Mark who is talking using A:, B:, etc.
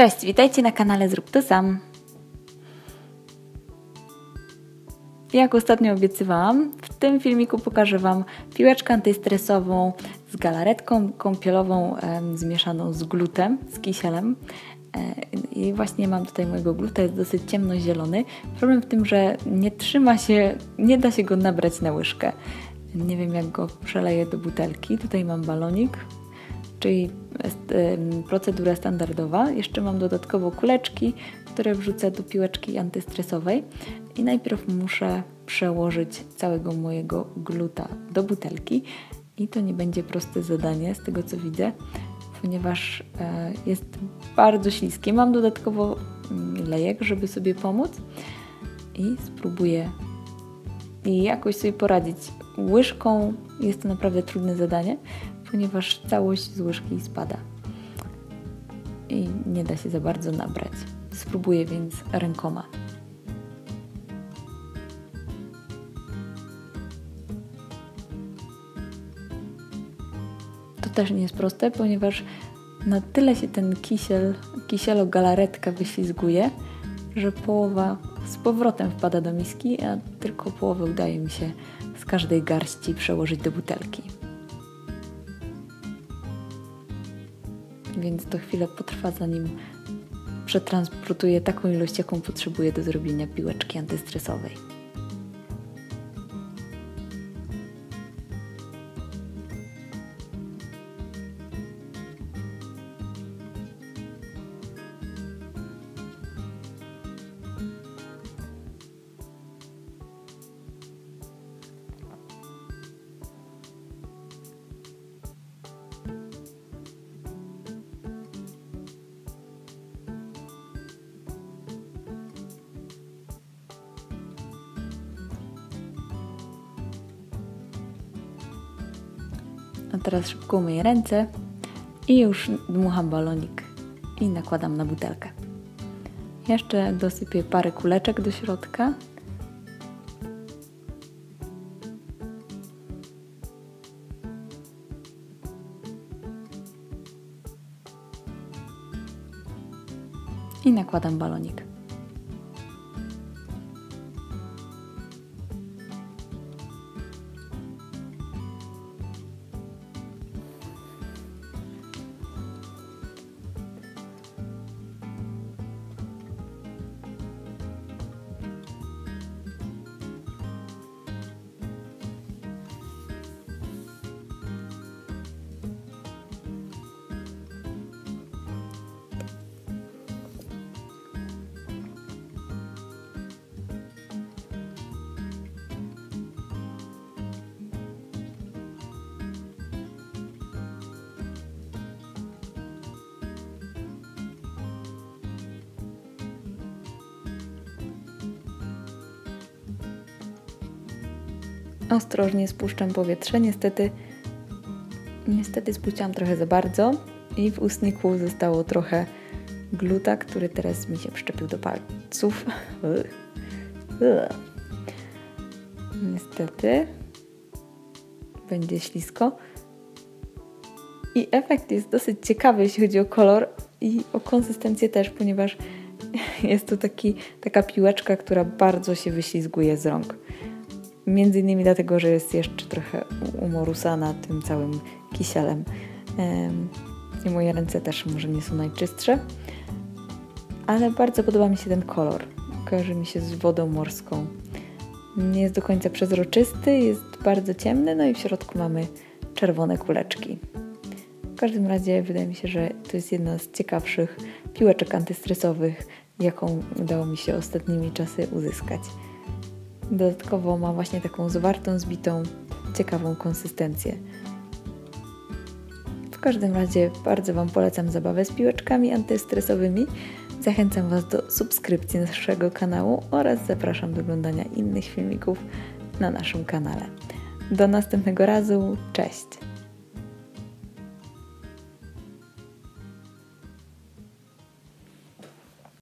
A: Cześć, witajcie na kanale Zrób to sam. Jak ostatnio obiecywałam, w tym filmiku pokażę Wam piłeczkę antystresową z galaretką kąpielową e, zmieszaną z glutem, z kisielem. E, I właśnie mam tutaj mojego gluta, jest dosyć ciemnozielony. Problem w tym, że nie trzyma się, nie da się go nabrać na łyżkę. Nie wiem jak go przeleję do butelki. Tutaj mam balonik, czyli procedura standardowa. Jeszcze mam dodatkowo kuleczki, które wrzucę do piłeczki antystresowej i najpierw muszę przełożyć całego mojego gluta do butelki i to nie będzie proste zadanie z tego co widzę, ponieważ e, jest bardzo śliskie. Mam dodatkowo mm, lejek, żeby sobie pomóc i spróbuję jakoś sobie poradzić. Łyżką jest to naprawdę trudne zadanie, ponieważ całość z łyżki spada i nie da się za bardzo nabrać. Spróbuję więc rękoma. To też nie jest proste, ponieważ na tyle się ten kisiel, kisielo-galaretka wyślizguje, że połowa z powrotem wpada do miski, a tylko połowę udaje mi się z każdej garści przełożyć do butelki. Więc to chwilę potrwa, zanim przetransportuję taką ilość, jaką potrzebuję do zrobienia piłeczki antystresowej. A teraz szybko umyję ręce i już dmucham balonik i nakładam na butelkę. Jeszcze dosypię parę kuleczek do środka. I nakładam balonik. Ostrożnie spuszczam powietrze. Niestety, niestety spuściłam trochę za bardzo i w ustniku zostało trochę gluta, który teraz mi się przyczepił do palców. Niestety będzie ślisko. I efekt jest dosyć ciekawy, jeśli chodzi o kolor i o konsystencję też, ponieważ jest to taki, taka piłeczka, która bardzo się wyślizguje z rąk. Między innymi dlatego, że jest jeszcze trochę umorusana tym całym kisielem. I moje ręce też może nie są najczystsze. Ale bardzo podoba mi się ten kolor. Kojarzy mi się z wodą morską. Nie jest do końca przezroczysty, jest bardzo ciemny, no i w środku mamy czerwone kuleczki. W każdym razie wydaje mi się, że to jest jedna z ciekawszych piłeczek antystresowych, jaką udało mi się ostatnimi czasy uzyskać. Dodatkowo ma właśnie taką zwartą, zbitą, ciekawą konsystencję. W każdym razie bardzo Wam polecam zabawę z piłeczkami antystresowymi. Zachęcam Was do subskrypcji naszego kanału oraz zapraszam do oglądania innych filmików na naszym kanale. Do następnego razu, cześć!